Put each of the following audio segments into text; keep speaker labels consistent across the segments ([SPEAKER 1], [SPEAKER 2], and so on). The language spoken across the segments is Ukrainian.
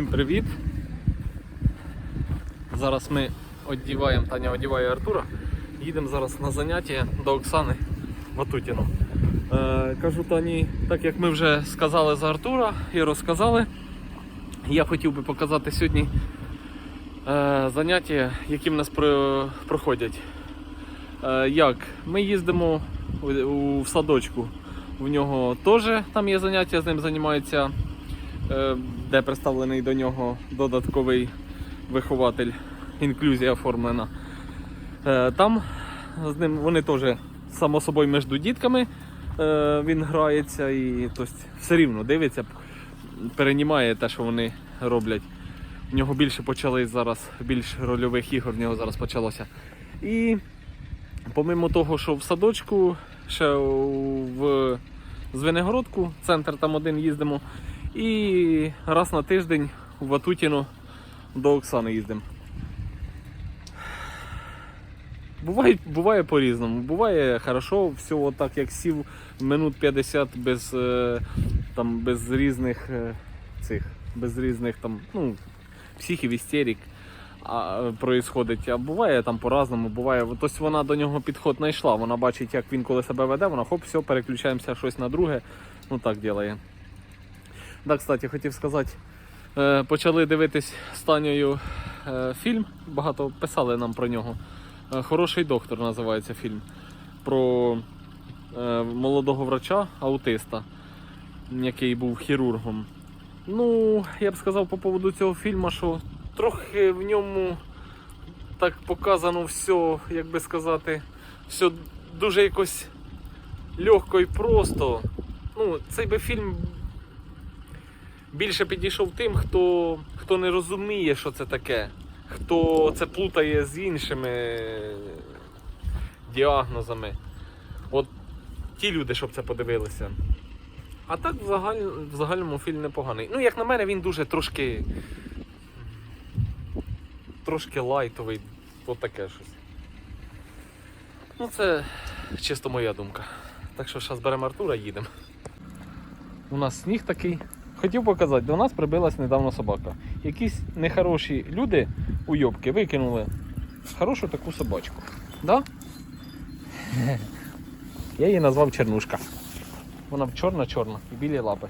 [SPEAKER 1] Всім привіт! Зараз ми одіваємо, Таня одіває Артура. Їдемо зараз на заняття до Оксани Ватутіну. Е, кажу Тані, так як ми вже сказали за Артура і розказали, я хотів би показати сьогодні е, заняття, які в нас про- проходять. Е, як? Ми їздимо у- в садочку. В нього теж там є заняття, з ним займається де представлений до нього додатковий вихователь, інклюзія оформлена. Е, Там з ним вони теж само собою між дітками е, він грається і тобто, все рівно дивиться, перенімає те, що вони роблять. В нього більше почали зараз, більш рольових ігор в нього зараз почалося. І помимо того, що в садочку, ще в Звенигородку, центр там один їздимо. І раз на тиждень в Ватутіно до Оксани їздимо. Буває, буває по-різному. Буває хорошо, все отак як сів минут 50 без, е, там, без різних е, цих, без різних там, ну, психів, істерик а, происходить. А буває там по-разному, буває. Тобто вона до нього підход знайшла. Вона бачить, як він коли себе веде, вона хоп, все, переключаємося щось на друге. Ну так ділає. Да, кстати, хотів сказати, е, почали дивитись з е, фільм, багато писали нам про нього. Е, Хороший доктор називається фільм. Про молодого врача, аутиста, який був хірургом. Ну, я б сказав по поводу цього фільму, що трохи в ньому так показано все, як би сказати, все дуже якось легко і просто. Ну, цей би фільм більше підійшов тим, хто, хто не розуміє, що це таке, хто це плутає з іншими діагнозами. От ті люди, щоб це подивилися. А так в, загаль... в загальному фільм непоганий. Ну, як на мене, він дуже трошки. Трошки лайтовий, от таке щось. Ну, це чисто моя думка. Так що зараз беремо Артура і їдемо. У нас сніг такий. Хотів показати, до нас прибилась недавно собака. Якісь нехороші люди уйобки викинули хорошу таку собачку. Да? Я її назвав Чернушка. Вона чорна-чорна і білі лапи.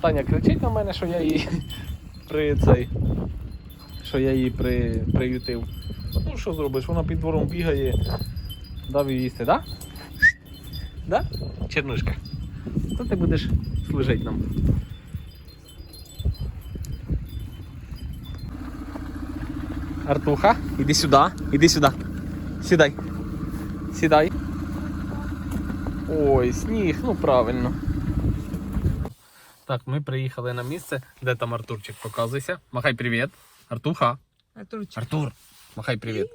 [SPEAKER 1] Таня кричить на мене, що я її при цей. Що я її при, приютив. Ну що зробиш? Вона під двором бігає, дав їй їсти, да? Да? Чернушка. То ти будеш служити нам. Артуха, іди сюди, іди сюди. Сідай. Сідай. Ой, сніг, ну правильно. Так, ми приїхали на місце. Де там Артурчик? Показуйся. Махай привіт. Артуха.
[SPEAKER 2] Артурчик.
[SPEAKER 1] Артур. Махай привіт.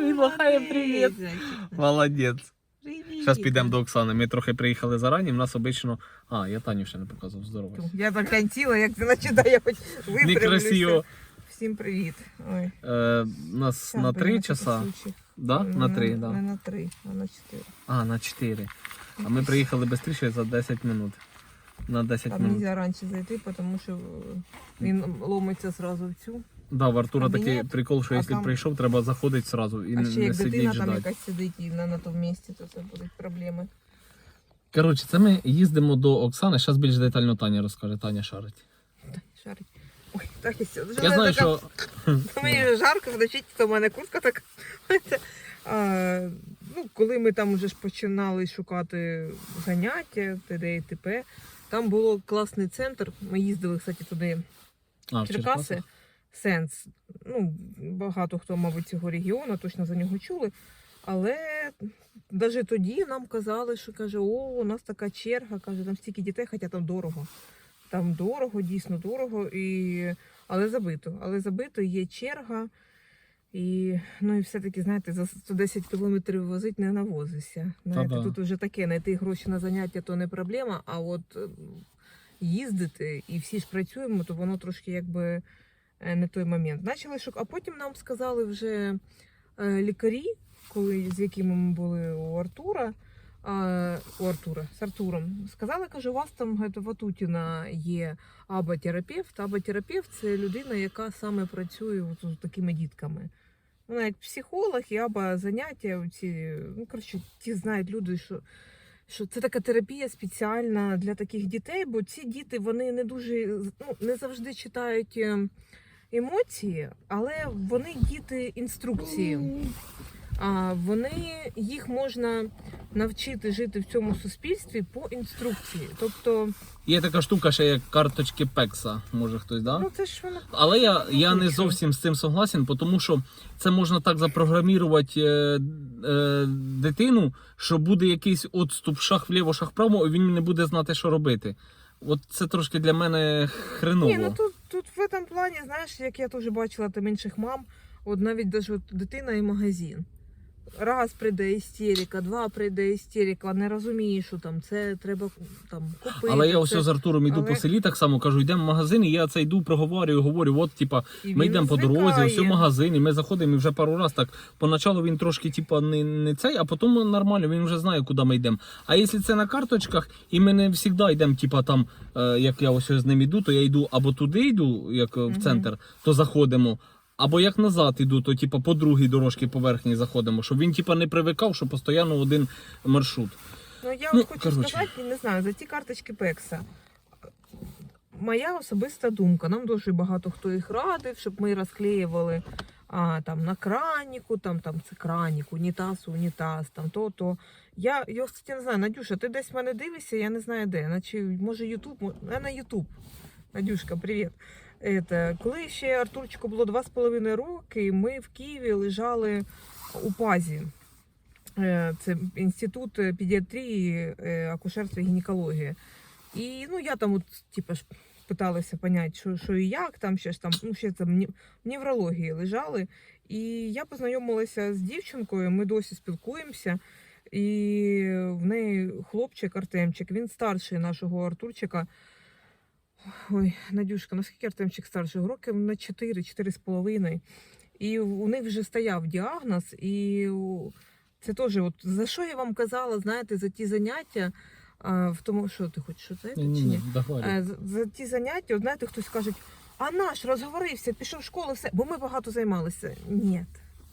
[SPEAKER 1] Він махає привіт. Молодець. Зараз підемо до Оксани. Ми трохи приїхали зарані, в нас обично. А, я Таню ще не показував. Здорово.
[SPEAKER 2] Я так лянтіла, як ти начинає, я хоч випрямлюся. Всім привіт. Ой.
[SPEAKER 1] Е, нас
[SPEAKER 2] Щас
[SPEAKER 1] на
[SPEAKER 2] би
[SPEAKER 1] 3
[SPEAKER 2] я
[SPEAKER 1] часа. Да? На 3,
[SPEAKER 2] Не
[SPEAKER 1] да.
[SPEAKER 2] на три, а на чотири.
[SPEAKER 1] А, на 4. А ми приїхали швидше за 10 минут. На 10
[SPEAKER 2] Там
[SPEAKER 1] минут.
[SPEAKER 2] нельзя раніше зайти, тому що е, він ломиться сразу в цю.
[SPEAKER 1] Да, в Артура такий прикол, що
[SPEAKER 2] а
[SPEAKER 1] якщо
[SPEAKER 2] там-
[SPEAKER 1] прийшов, треба заходити сразу і
[SPEAKER 2] А
[SPEAKER 1] не,
[SPEAKER 2] ще
[SPEAKER 1] не
[SPEAKER 2] як
[SPEAKER 1] сидіти
[SPEAKER 2] дитина там якась сидить і на, на тому місці, то це будуть проблеми.
[SPEAKER 1] Коротше, це ми їздимо до Оксани. Зараз більш детально Таня розкаже. Таня шарить.
[SPEAKER 2] Шарить. Ой, так і все.
[SPEAKER 1] Я знаю, що
[SPEAKER 2] Мені жарко, подождіть, то в мене куртка така. А, ну, коли ми там вже ж починали шукати заняття, т.д. і т.п., там було класний центр. Ми їздили, кстати, туди
[SPEAKER 1] а,
[SPEAKER 2] в Черкаси. Сенс. Ну, багато хто, мабуть, цього регіону точно за нього чули. Але навіть тоді нам казали, що каже, о, у нас така черга, каже, там стільки дітей, хоча там дорого. Там дорого, дійсно дорого, і... але забито. Але забито, є черга. І, ну, і все-таки, знаєте, за 110 кілометрів возить не навозишся. Знаєте,
[SPEAKER 1] Та-да.
[SPEAKER 2] тут вже таке, знайти гроші на заняття то не проблема, а от їздити і всі ж працюємо, то воно трошки якби е, не той момент. Начали шук... А потім нам сказали вже е, лікарі, коли, з якими ми були у Артура, у Артура з Артуром. Сказали, каже, у вас там Ватутіна є аботерапевт. Аботерапевт це людина, яка саме працює з такими дітками. Вона як психолог і аба заняття. Ці, ну, коротше, ті знають люди, що, що це така терапія спеціальна для таких дітей, бо ці діти вони не дуже ну, не завжди читають е, емоції, але вони діти інструкції. А вони їх можна навчити жити в цьому суспільстві по інструкції. Тобто,
[SPEAKER 3] Є така штука, ще як карточки Пекса, може хтось, да?
[SPEAKER 2] ну це ж воно
[SPEAKER 3] Але я, я не зовсім з цим согласен, тому що це можна так запрограмувати е, е, дитину, що буде якийсь отступ шах вліво, шах вправо, і він не буде знати, що робити. От це трошки для мене хреново.
[SPEAKER 2] Ні, ну тут, тут в этом плані, знаєш, як я теж бачила там інших мам, от навіть даже от дитина і магазин. Раз прийде істерика, два прийде істерика, не розуміє, що там це треба там купити.
[SPEAKER 3] Але я ось з Артуром іду
[SPEAKER 2] але-
[SPEAKER 3] по селі, так само кажу, йдемо в магазин, і я це йду, проговорюю, говорю, от, типа, ми йдемо по дорозі, ось в магазин, і ми заходимо і вже пару раз так. Поначалу він трошки, типа, не, не цей, а потім нормально, він вже знає, куди ми йдемо. А якщо це на карточках, і ми не завжди йдемо, типа там, е, як я ось з ним йду, то я йду або туди йду, як е, в центр, то заходимо. Або як назад іду, то типа по другій дорожці поверхні заходимо, щоб він типа не привикав, що постійно один маршрут.
[SPEAKER 2] Ну я
[SPEAKER 3] Ну,
[SPEAKER 2] от хочу
[SPEAKER 3] коротше.
[SPEAKER 2] сказати, не знаю, за ті карточки Пекса. Моя особиста думка. Нам дуже багато хто їх радив, щоб ми розклеювали а, там на краніку, там, там це кранік, унітаз, унітаз, там то, то. Я, я кстати, не знаю, Надюша, ти десь мене дивишся, я не знаю де. Наче, може, Ютуб, мо- а на Ютуб. Надюшка, привіт. Это, коли ще Артурчику було два з половиною роки, ми в Києві лежали у пазі. Е, Це інститут педіатрії, е, акушерства і гінекології. І ну я там, от, типу, питалася поняти, що, що і як там ще ж там, ну ще там в неврології лежали. І я познайомилася з дівчинкою, ми досі спілкуємося. І в неї хлопчик Артемчик, він старший нашого Артурчика. Ой, Надюшка, наскільки Артемчик старший? Років на 4, 4,5. І у них вже стояв діагноз, і це теж, от за що я вам казала, знаєте, за ті заняття, а, в тому, що ти хочеш що це чи ні? Е, За, за ті заняття, от знаєте, хтось каже, а наш розговорився, пішов в школу, все, бо ми багато займалися. Ні,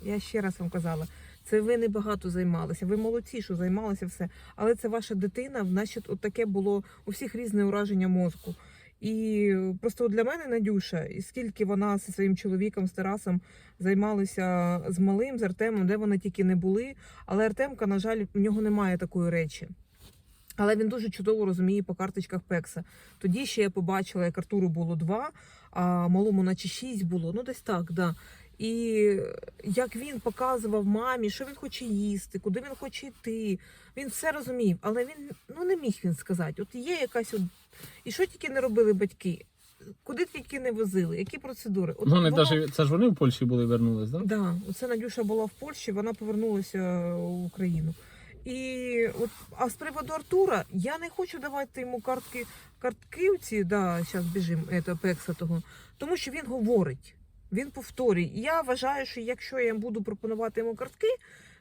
[SPEAKER 2] я ще раз вам казала, це ви не багато займалися. Ви молодці, що займалися все. Але це ваша дитина, значить, от таке було у всіх різне ураження мозку. І просто для мене Надюша, і скільки вона зі своїм чоловіком з Тарасом займалися з малим, з Артемом, де вони тільки не були. Але Артемка, на жаль, в нього немає такої речі. Але він дуже чудово розуміє по карточках Пекса. Тоді ще я побачила, як Артуру було два, а малому наче шість було. Ну, десь так, да. І як він показував мамі, що він хоче їсти, куди він хоче йти. Він все розумів, але він ну не міг він сказати. От є якась от... і що тільки не робили батьки, куди тільки не возили, які процедури. От
[SPEAKER 3] Ну, вони
[SPEAKER 2] воно-
[SPEAKER 3] даже, це ж вони в Польщі були вернулись, так? Да?
[SPEAKER 2] Да, оце Надюша була в Польщі, вона повернулася в Україну. І от, а з приводу Артура, я не хочу давати йому картки, картки ці, да, зараз біжимо, пекса того, тому що він говорить, він повторює. І я вважаю, що якщо я буду пропонувати йому картки,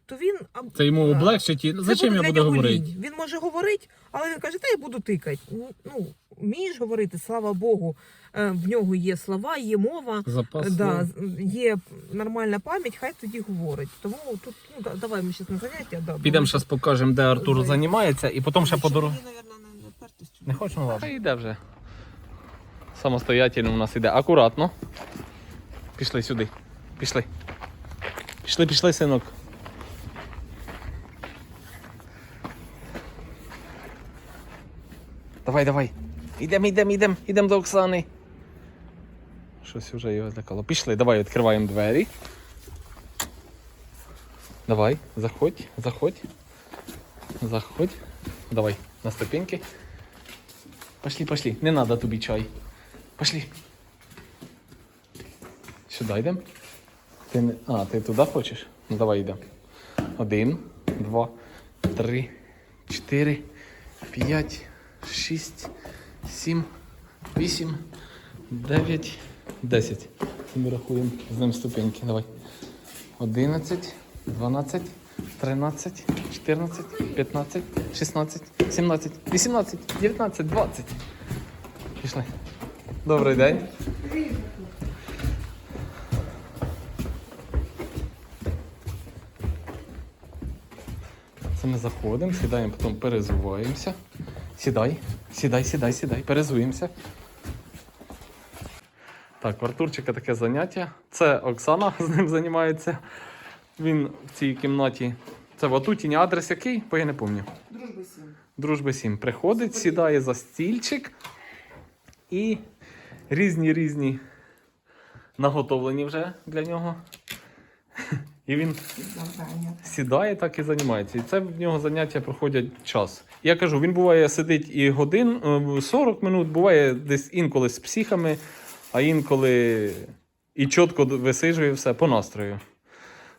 [SPEAKER 2] то він
[SPEAKER 3] Це йому облегчить. і- Зачем
[SPEAKER 2] буде
[SPEAKER 3] я буду говорити?
[SPEAKER 2] лінь. Він може говорити, але він каже, та я буду тикати. Ну, вмієш говорити, слава Богу, е, в нього є слова, є мова.
[SPEAKER 3] Запас.
[SPEAKER 2] Да, є нормальна пам'ять, хай тоді говорить. Тому тут ну да, давай ми зараз на заняття. Да,
[SPEAKER 3] Підемо зараз покажемо, де Артур
[SPEAKER 2] Зай-
[SPEAKER 3] займається, і потім ще по дорозі.
[SPEAKER 2] Не.
[SPEAKER 3] Хочемо
[SPEAKER 1] Та
[SPEAKER 3] ладно?
[SPEAKER 1] йде вже. Самостоятельно у нас іде. Акуратно. Пішли сюди. Пішли. Пішли, пішли, синок. Давай, давай. Ідемо, ідемо, ідемо, ідемо до Оксани. Щось вже його злякало. Пішли, давай відкриваємо двері. Давай, заходь, заходь. Заходь. Давай, на ступеньки. Пошли, пошли. Не надо тобі чай. Пошли. Сюди йдемо. Ти не... А, ти туди хочеш? Ну давай йдемо. Один, два, три, чотири, п'ять, шість, сім, вісім, дев'ять, десять. Ми рахуємо з ним ступеньки. Давай. Одинадцять, дванадцять, 13, 14, 15, 16, 17, 18, 19, 20. Пішли. Добрий день. Це ми заходимо, сідаємо, потім перезуваємося. Сідай, сідай, сідай, сідай, перезуємося. Так, у Артурчика таке заняття. Це Оксана з ним займається. Він в цій кімнаті. Це в Атутіні адрес який? Бо я не пам'ятаю.
[SPEAKER 2] Дружби сім.
[SPEAKER 1] Дружби 7 приходить, сідає за стільчик і різні різні наготовлені вже для нього. І він сідає, так і займається. І це в нього заняття проходять час. Я кажу, він буває сидить і годин е, 40 минут, буває десь інколи з психами, а інколи і чітко висижує все по настрою.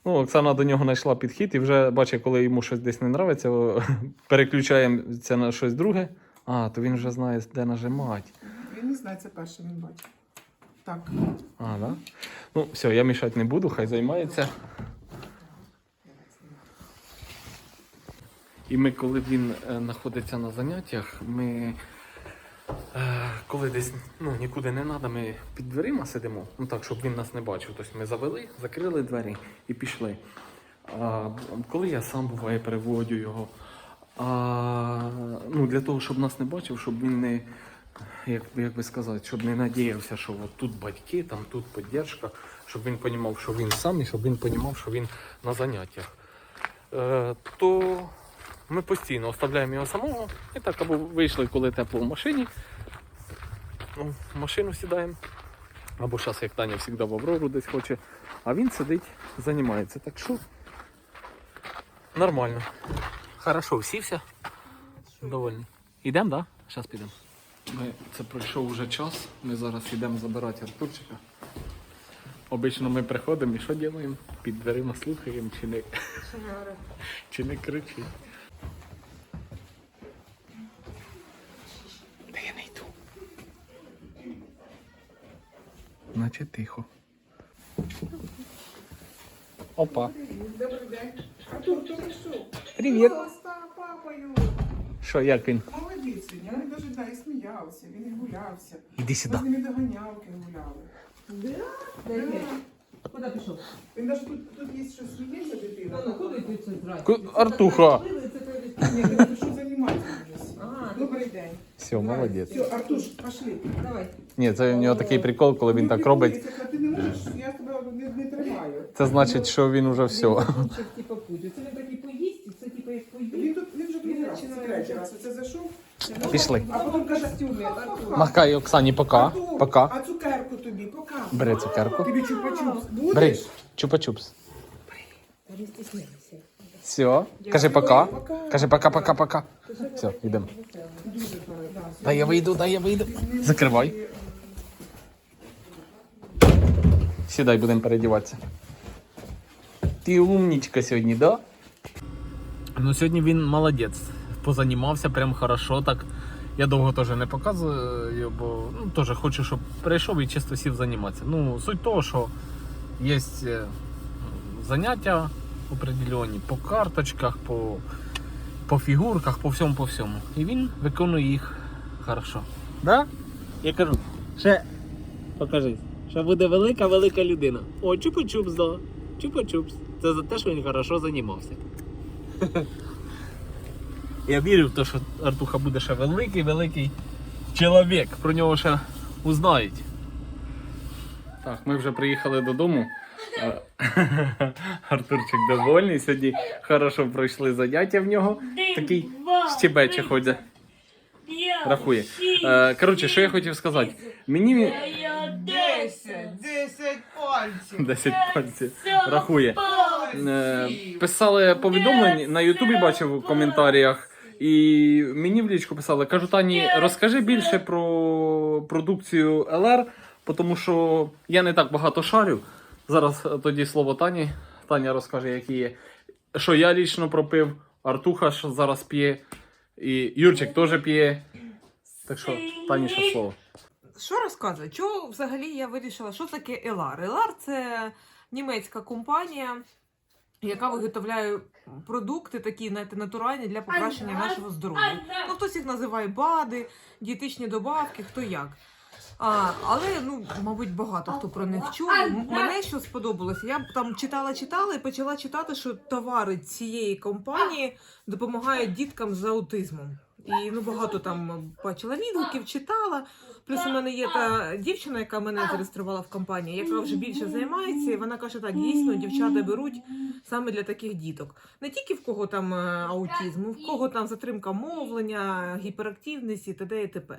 [SPEAKER 1] Ну, Оксана до нього знайшла підхід і вже бачить, коли йому щось десь не нравиться, о, переключаємося на щось друге. А, то він вже знає, де нажимати.
[SPEAKER 4] Він не знає, це перше він бачить. Так.
[SPEAKER 1] А, да? Ну, все, я мішати не буду, хай займається. І ми, коли він е, знаходиться на заняттях, ми е, коли десь ну, нікуди не треба, ми під дверима сидимо, ну так, щоб він нас не бачив. Тобто ми завели, закрили двері і пішли. А, коли я сам буває переводю його, а, ну, для того, щоб нас не бачив, щоб він не, як, як би сказати, щоб не надіявся, що от тут батьки, там тут підтримка, щоб він розумів, що він сам і щоб він розумів, що він на заняттях. Е, то ми постійно оставляємо його самого і так або вийшли, коли тепло в машині. Ну, в машину сідаємо. Або зараз, як Таня завжди в Аврору десь хоче. А він сидить, займається. Так що нормально. Хорошо, всівся. Довольний. Ідемо, так? Да? Зараз підемо. Ми, це пройшов вже час. Ми зараз йдемо забирати Артурчика. Обично ми приходимо і що робимо? Під дверима слухаємо чи не, чи не кричить. Та я не йду. Наче тихо. Опа.
[SPEAKER 4] Добрий день. Артур, то ви що?
[SPEAKER 1] Привіт.
[SPEAKER 4] Папою.
[SPEAKER 1] Що, як він?
[SPEAKER 4] Молодець він. Він навіть да, і сміявся, він і гулявся.
[SPEAKER 1] Іди
[SPEAKER 4] Ми з ними доганялки гуляли.
[SPEAKER 2] Куди пішов?
[SPEAKER 4] Він навіть тут, тут є що сміється дитина.
[SPEAKER 2] Ну, куди ти це?
[SPEAKER 1] Ку- Артуха.
[SPEAKER 4] Ні, я пишу займатися вже.
[SPEAKER 2] А,
[SPEAKER 4] Добрий день.
[SPEAKER 1] Все, молодець.
[SPEAKER 4] Все, Артуш, пошли.
[SPEAKER 2] давай.
[SPEAKER 1] Ні, це в нього такий прикол, коли він так робить.
[SPEAKER 4] Ти не можеш, я тебе не, не тримаю.
[SPEAKER 1] Це значить, що він уже все.
[SPEAKER 2] Путь. Це поїсть, і це як поїсть.
[SPEAKER 4] Він тут він вже другий раз, це
[SPEAKER 2] починає
[SPEAKER 4] третій раз. Оце зайшов.
[SPEAKER 1] Пішли.
[SPEAKER 4] А потім каже,
[SPEAKER 2] Артур.
[SPEAKER 1] Махай Оксані пока.
[SPEAKER 4] Артур,
[SPEAKER 1] Пока.
[SPEAKER 4] А цукерку тобі, пока.
[SPEAKER 1] Бери цукерку.
[SPEAKER 4] Тобі чупа-чупс
[SPEAKER 1] Бери. Чупа-чупс.
[SPEAKER 2] Не стісняйся.
[SPEAKER 1] Все. Кажи пока. Кажи пока-пока-пока. Все, йдемо. Дай я вийду, дай я вийду. Закривай. Сідай, будемо переодіватися. Ти умнічка сьогодні, да? Ну сьогодні він молодець. Позанімався прям хорошо так. Я довго теж не показую, бо ну, теж хочу, щоб прийшов і чисто сів займатися. Ну, суть того, що є е, заняття определені по карточках, по, по фігурках, по всьому, по всьому. І він виконує їх хорошо. Да? Я кажу, ще покажи, що буде велика, велика людина. О, чупа-чупс, да. Чупа-чупс. Це за те, що він хорошо займався. Я вірю в те, що Артуха буде ще великий, великий чоловік. Про нього ще узнають. Так, ми вже приїхали додому. Артурчик довольний. Сьогодні хорошо пройшли заняття в нього. Такий щебече ходить. Рахує. Е, Коротше, що я хотів сказати. Мені
[SPEAKER 4] Десять, десять пальців.
[SPEAKER 1] 10 пальців рахує. Е, Писали повідомлення на Ютубі, бачив у коментарях. І мені в лічку писали, кажу, Тані, розкажи більше про продукцію ЛР, тому що я не так багато шарю. Зараз е, тоді слово Тані. Таня розкаже, які є. Що я лічно пропив, Артуха ж зараз п'є, і Юрчик теж п'є. Так що, Тані, ще слово.
[SPEAKER 2] Що розказує? Чого взагалі я вирішила, що таке Елар? Елар це німецька компанія, яка виготовляє продукти такі знаєте, натуральні для покращення нашого здоров'я. Ну, хтось їх називає БАДи, дієтичні добавки, хто як. А, але ну, мабуть, багато хто про них чув. М- Мене що сподобалося, я б там читала, читала і почала читати, що товари цієї компанії допомагають діткам з аутизмом. І ну багато там бачила відгуків, читала. Плюс у мене є та дівчина, яка мене зареєструвала в компанії, яка вже більше займається, і вона каже: так, дійсно, дівчата беруть саме для таких діток. Не тільки в кого там е, аутизм, в кого там затримка мовлення, гіперактивність і т.д. і т.п.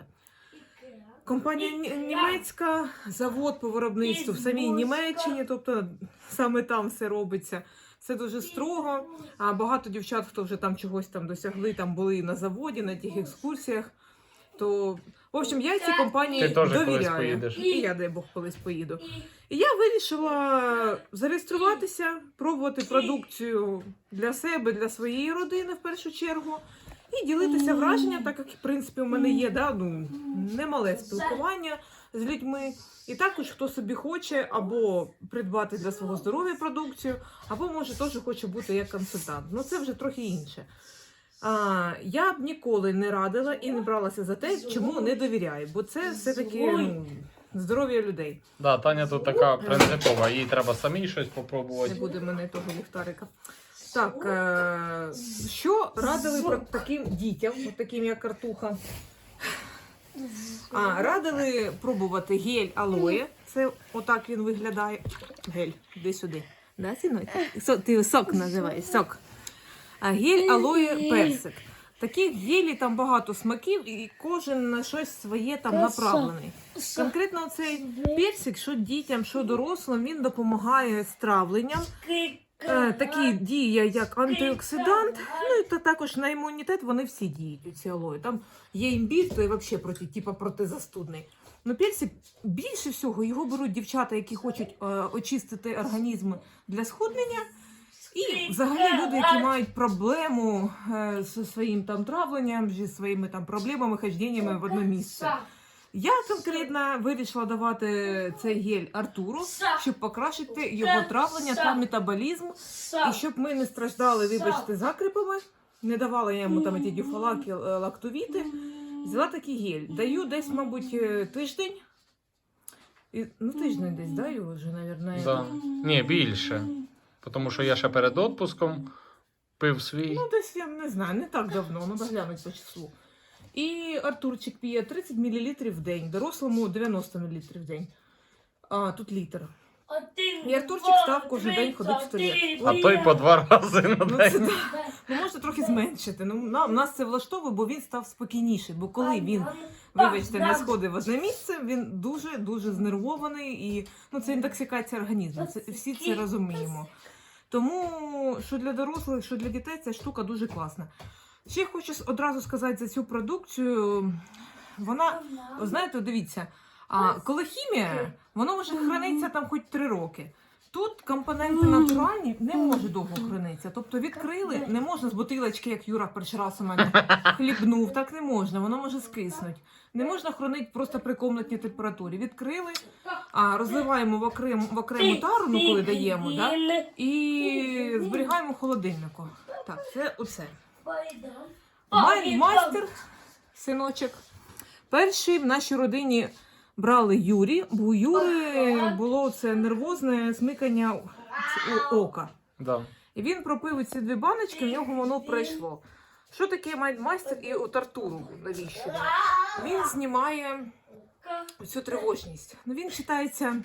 [SPEAKER 2] Компанія ні- німецька, завод по виробництву в самій Німеччині, тобто саме там все робиться. Все дуже строго. А багато дівчат, хто вже там чогось там досягли, там були на заводі, на тих екскурсіях. То, в общем, я цій компанії
[SPEAKER 1] Ти теж колись
[SPEAKER 2] довіряю.
[SPEAKER 1] поїдеш.
[SPEAKER 2] І я, дай Бог, колись поїду. І я вирішила зареєструватися, пробувати продукцію для себе, для своєї родини в першу чергу. І ділитися враженням, так як в принципі у мене є да, ну, немале спілкування з людьми. І також хто собі хоче або придбати для свого здоров'я продукцію, або може теж хоче бути як консультант. Ну це вже трохи інше. А, я б ніколи не радила і не бралася за те, чому не довіряю, бо це все-таки ну, здоров'я людей.
[SPEAKER 1] Да, Таня тут така принципова, їй треба самій щось
[SPEAKER 2] Не буде мене того ліхтарика. Так, е- що радили про таким дітям, от таким як картуха? А, радили пробувати гель алоє. Це отак він виглядає. Гель, іди сюди. Да. Со- ти сок називаєш, сок. А гель алоє персик. Таких гелі там багато смаків, і кожен на щось своє там направлений. Конкретно цей персик, що дітям, що дорослим, він допомагає з травленням. Е, такі діє як антиоксидант, ну і та також на імунітет вони всі діють ці алої. Там є імбір, то і взагалі проти, типа протизастудний. Ну, персик більше всього його беруть дівчата, які хочуть е, очистити організм для схуднення. І взагалі люди, які мають проблему е, зі своїм там травленням, зі своїми там проблемами, хожденнями в одне місце. Я конкретно вирішила давати цей гель Артуру, щоб покращити його травлення та метаболізм, і щоб ми не страждали, вибачте, закрипами, не давала я йому там ті дюфалаки, е, лактовіти. Взяла такий гель. Даю десь, мабуть, е, тиждень. І, ну, тиждень десь, да, його вже, мабуть.
[SPEAKER 1] Да. Ні, більше. Тому що я ще перед відпуском пив свій.
[SPEAKER 2] Ну, десь я не знаю, не так давно, ну доглянуть по числу. І Артурчик п'є 30 мл в день, дорослому 90 мл в день. А, тут літр. І Артурчик став кожен день ходити в туалет.
[SPEAKER 1] А той по два рази на
[SPEAKER 2] Ну, це
[SPEAKER 1] день.
[SPEAKER 2] да. Ну, можна трохи зменшити. Ну, нам, нас це влаштовує, бо він став спокійніший. Бо коли він, вибачте, не сходив в одне місце, він дуже-дуже знервований і ну, це інтоксикація організму. Це, всі це розуміємо. Тому що для дорослих, що для дітей ця штука дуже класна. Ще хочу одразу сказати за цю продукцію. Вона, знаєте, дивіться, а коли хімія, воно може хранитися там хоч три роки. Тут компоненти натуральні не може довго хранитися. Тобто відкрили, не можна з бутилочки, як Юра перший раз у мене хлібнув, так не можна, воно може скиснути. Не можна хранити просто при комнатній температурі. Відкрили, а розливаємо в окрему, в окрему тару, ну коли даємо, да? і зберігаємо в холодильнику. Так, це оце. Май, майстер, синочок. Перший в нашій родині брали Юрі, бо у Юри було це нервозне смикання у- ока.
[SPEAKER 1] Да.
[SPEAKER 2] І він пропив ці дві баночки, в нього воно пройшло. Що таке май- майстер і от Артуру навіщо? Він знімає цю тривожність. Ну, він читається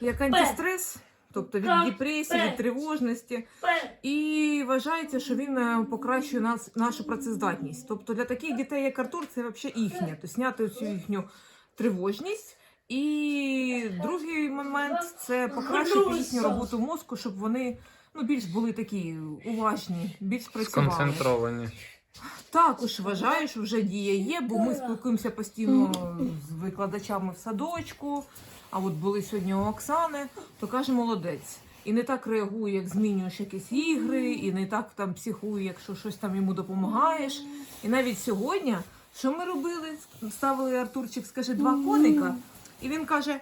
[SPEAKER 2] як антистрес, тобто від депресії, від тривожності. І вважається, що він е, покращує нас, нашу працездатність. Тобто для таких дітей, як Артур, це взагалі їхнє. Тобто зняти цю їхню тривожність. І другий момент це покращити їхню роботу мозку, щоб вони ну, більш були такі уважні, більш працювали.
[SPEAKER 1] Сконцентровані.
[SPEAKER 2] Також вважаю, що вже дія є, бо ми спілкуємося постійно з викладачами в садочку. А от були сьогодні у Оксани, то каже молодець. І не так реагує, як змінюєш якісь ігри, і не так там психує, якщо щось там йому допомагаєш. І навіть сьогодні, що ми робили? Ставили Артурчик, скаже, два коника, і він каже: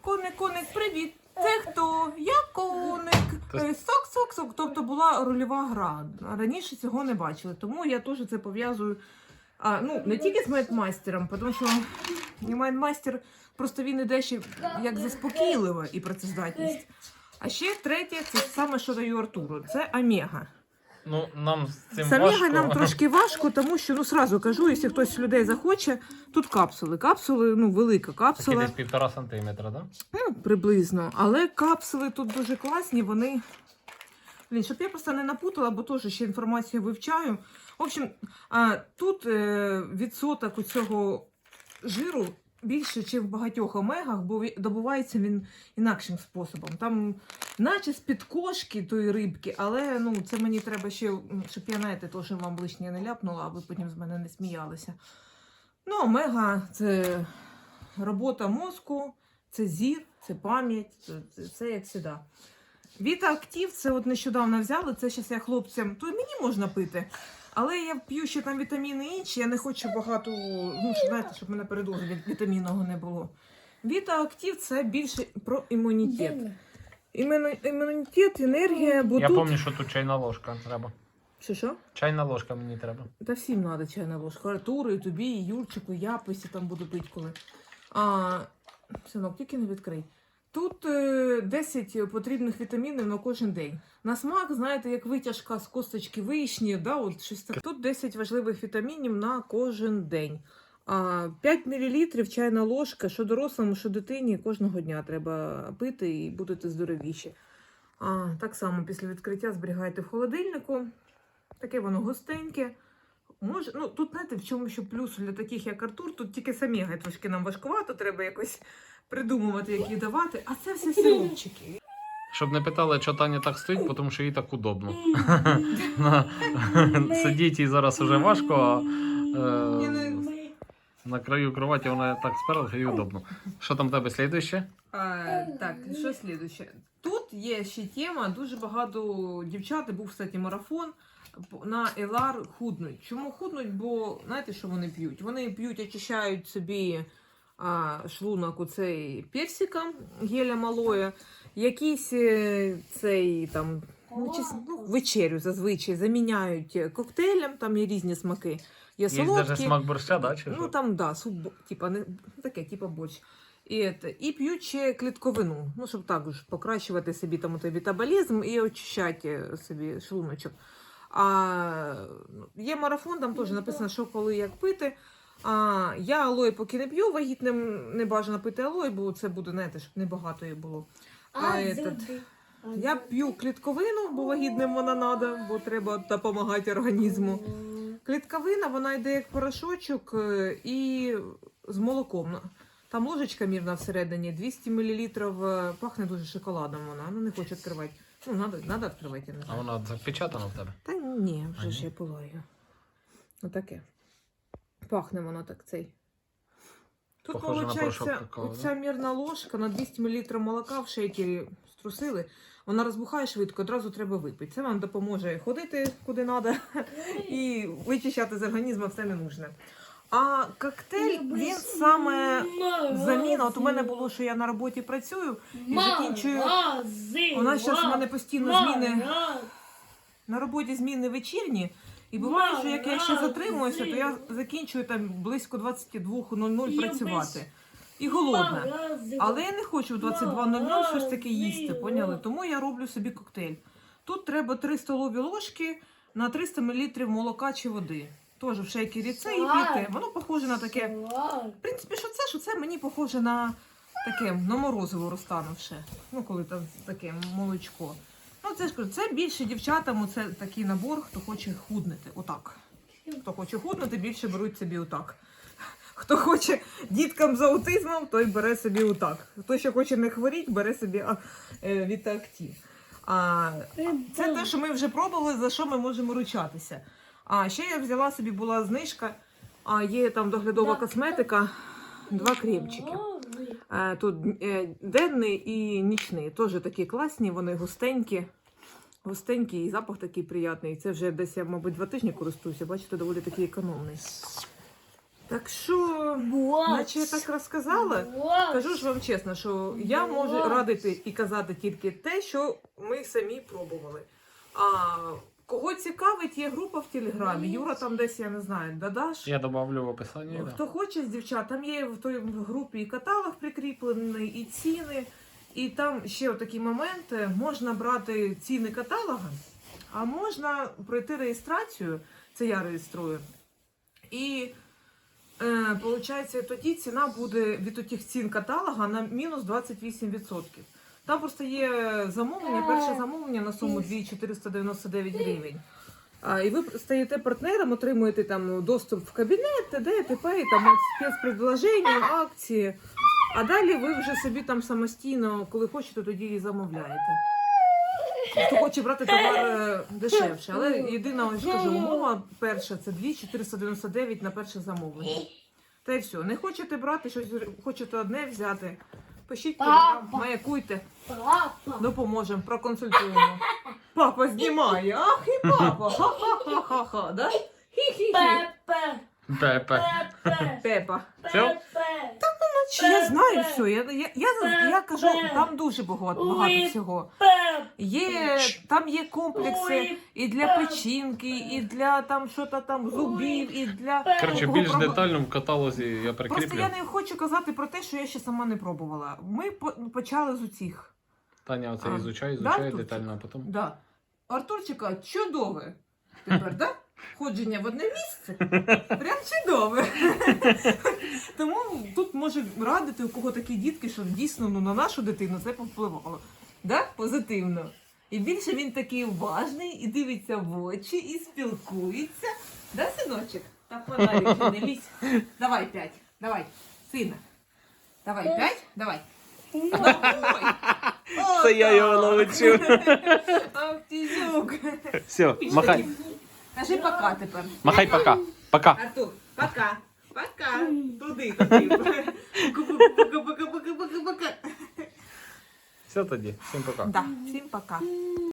[SPEAKER 2] Коник, коник, привіт. Це хто? Я коник. Е, Сок, сок, сок. Тобто була рольова гра. Раніше цього не бачили, тому я теж це пов'язую. А, ну, не тільки з майндмастером, тому що і просто він іде ще як заспокійлива і працездатність. А ще третє, це саме що даю Артуру. Це Омега.
[SPEAKER 1] Ну, нам з цим
[SPEAKER 2] Омега
[SPEAKER 1] важко.
[SPEAKER 2] нам трошки важко, тому що ну сразу кажу, якщо хтось з людей захоче, тут капсули. Капсули, ну велика
[SPEAKER 1] Такі
[SPEAKER 2] капсула.
[SPEAKER 1] десь півтора сантиметра, да?
[SPEAKER 2] Ну, приблизно. Але капсули тут дуже класні, вони. Блін, щоб я просто не напутала, бо теж ще інформацію вивчаю. В общем, тут е, відсоток у цього жиру більше, ніж в багатьох омегах, бо добувається він інакшим способом. Там, наче з-під кошки тої рибки, але ну, це мені треба ще, щоб я знаєте, то, вам лишнє не ляпнула, а ви потім з мене не сміялися. Ну, омега це робота мозку, це зір, це пам'ять, це, це, як завжди. Віта Актив, це от нещодавно взяли, це зараз я хлопцям, то й мені можна пити. Але я п'ю ще там вітаміни інші, я не хочу багато, ну, щоб, знаєте, щоб мене передозу від вітамінного не було. Віта Актив це більше про імунітет. Імунітет, енергія, бо
[SPEAKER 1] Я
[SPEAKER 2] тут...
[SPEAKER 1] пам'ятаю, що тут чайна ложка треба.
[SPEAKER 2] Що, що?
[SPEAKER 1] Чайна ложка мені треба.
[SPEAKER 2] Та всім треба чайна ложка. Артуру, і тобі, і Юрчику, і я писі там буду пити коли. А, синок, тільки не відкрий. Тут е, 10 потрібних вітамінів на кожен день. На смак, знаєте, як витяжка з косточки вишні, да, от щось таке. Тут 10 важливих вітамінів на кожен день. А 5 мл чайна ложка, що дорослому, що дитині, кожного дня треба пити і будете здоровіші. А, так само після відкриття зберігайте в холодильнику. Таке воно густеньке. Може, ну тут знаєте, в чому ще плюс для таких, як Артур, тут тільки самі трошки нам важкувато, треба якось придумувати, як їх давати. А це все сиропчики.
[SPEAKER 1] Щоб не питали, що Таня так стоїть, тому що їй так удобно. Сидіть їй зараз уже важко, а е, на краю кроваті вона так сперлась, їй удобно. Що там в тебе слідуще?
[SPEAKER 2] А, так, що слідуще? Тут є ще тема, дуже багато дівчат, був, кстати, марафон на Елар худнуть. Чому худнуть? Бо знаєте, що вони п'ють? Вони п'ють, очищають собі а, шлунок оцей персиком, геля малоя, якийсь е, цей там. Ну, ну, вечерю зазвичай заміняють коктейлем, там є різні смаки. Є
[SPEAKER 1] Є
[SPEAKER 2] солодкі,
[SPEAKER 1] смак борща, да? Чи
[SPEAKER 2] Ну
[SPEAKER 1] що?
[SPEAKER 2] там, да, суп, типа, не, ну, таке, типа борщ. І, і п'ють ще клітковину, ну, щоб також покращувати собі там той метаболізм і очищати собі шлуночок. А ну, є марафон, там теж написано, що коли як пити. А, я алой поки не п'ю, вагітним не бажано пити алой, бо це буде, знаєте, щоб небагато її було. А, этот, я п'ю клітковину, бо вагітним вона треба, бо треба допомагати організму. Клітковина, вона йде як порошочок е, і з молоком. Там ложечка мірна всередині, 200 мл, пахне дуже шоколадом вона. Ну не хочу відкривати. Ну, надо, надо відкривати, я не
[SPEAKER 1] А вона запечатана в тебе?
[SPEAKER 2] Та ні,
[SPEAKER 1] А,
[SPEAKER 2] вже
[SPEAKER 1] ні?
[SPEAKER 2] ж я пила її. Отаке. Пахне воно так цей. Тут, виходить, оця мірна ложка на 200 мл молока в шейкері струсили. Вона розбухає швидко, одразу треба випити. Це вам допоможе ходити куди треба і вичищати з організму все не нужне. А коктейль він саме заміна. От у мене було, що я на роботі працюю і закінчую. У нас зараз у мене постійно зміни на роботі зміни вечірні. І буває, що як я ще затримуюся, то я закінчую там близько 22.00 працювати. І голодна. Але я не хочу в 22.00 щось таке їсти, поняли? Тому я роблю собі коктейль. Тут треба 3 столові ложки на 300 мл молока чи води. Теж в шейкері це і піти. Воно похоже на таке. В принципі, що це, що це мені похоже на таке на морозиво розтанувше. Ну, коли там таке молочко. Ну, це ж кажу, це більше дівчатам, це такий набор, хто хоче худнути. Отак. Хто хоче худнути, більше беруть собі отак. Хто хоче діткам з аутизмом, той бере собі отак. Хто ще хоче не хворіти, бере собі а, е, А, це те, що ми вже пробували, за що ми можемо ручатися. А ще я взяла собі була знижка, а є там доглядова косметика, два кремчики. Е, Тут е, денний і нічний. Теж такі класні, вони густенькі. Густенькі і запах такий приятний. Це вже десь я, мабуть, два тижні користуюся. Бачите, доволі такий економний. Так що, наче я так розказала, кажу ж вам чесно, що я можу радити і казати тільки те, що ми самі пробували. А кого цікавить, є група в Телеграмі. Юра там десь, я не знаю, додаш.
[SPEAKER 1] Я добавлю в описанні. да.
[SPEAKER 2] Хто хоче з дівчат, там є в той групі і каталог прикріплений, і ціни. І там ще такий момент: е, можна брати ціни каталога, а можна пройти реєстрацію. Це я реєструю. І е, виходить, тоді ціна буде від отих цін каталога на мінус 28%. Там просто є замовлення, перше замовлення на суму 2499 гривень. А, і ви стаєте партнером, отримуєте там доступ в кабінет, т.д. т.п. і там спецпредложення, акції. А далі ви вже собі там самостійно, коли хочете, тоді і замовляєте. Хто хоче брати товар е, дешевше. Але єдина ось кажу, умова перша це 2499 на перше замовлення. Та й все. Не хочете брати щось, хочете одне взяти. Пишіть, телеграм, маякуйте, допоможемо, проконсультуємо. Папа знімає, ах і папа, ха-ха-ха-ха-ха, да? Хі-хі-хі.
[SPEAKER 1] Пепе.
[SPEAKER 2] Пепа.
[SPEAKER 1] Все?
[SPEAKER 2] Чи я знаю все. Я, я, я, я кажу, там дуже багато, багато всього. Є, там є комплекси і для печінки, і для там що-то там зубів, і для
[SPEAKER 1] Коротше, більш
[SPEAKER 2] проба-
[SPEAKER 1] детально в каталозі я
[SPEAKER 2] Просто я не хочу казати про те, що я ще сама не пробувала. Ми по- почали з усіх.
[SPEAKER 1] Таня оце
[SPEAKER 2] А,
[SPEAKER 1] ізучає,
[SPEAKER 2] да,
[SPEAKER 1] ізучає
[SPEAKER 2] Артурчик?
[SPEAKER 1] детально, а потім.
[SPEAKER 2] Да. Артурчика чудове. Тепер, да? Ходження в одне місце. Прям чудове. Тому тут може радити, у кого такі дітки, що дійсно ну, на нашу дитину це повпливало. Да? Позитивно. І більше він такий уважний, і дивиться в очі, і спілкується. Да, синочок? Так фонарик не лізь. Давай п'ять. Давай, сина. Давай п'ять. Давай. Ой.
[SPEAKER 1] Це я його навчив.
[SPEAKER 2] Ах.
[SPEAKER 1] Все, махай.
[SPEAKER 2] Кажи пока тепер.
[SPEAKER 1] Махай пока. Пока.
[SPEAKER 2] Артур, пока. Пока. Туди. Пока-пока-пока-пока-пока-пока.
[SPEAKER 1] Все тоді. Всім пока.
[SPEAKER 2] Да, всім пока.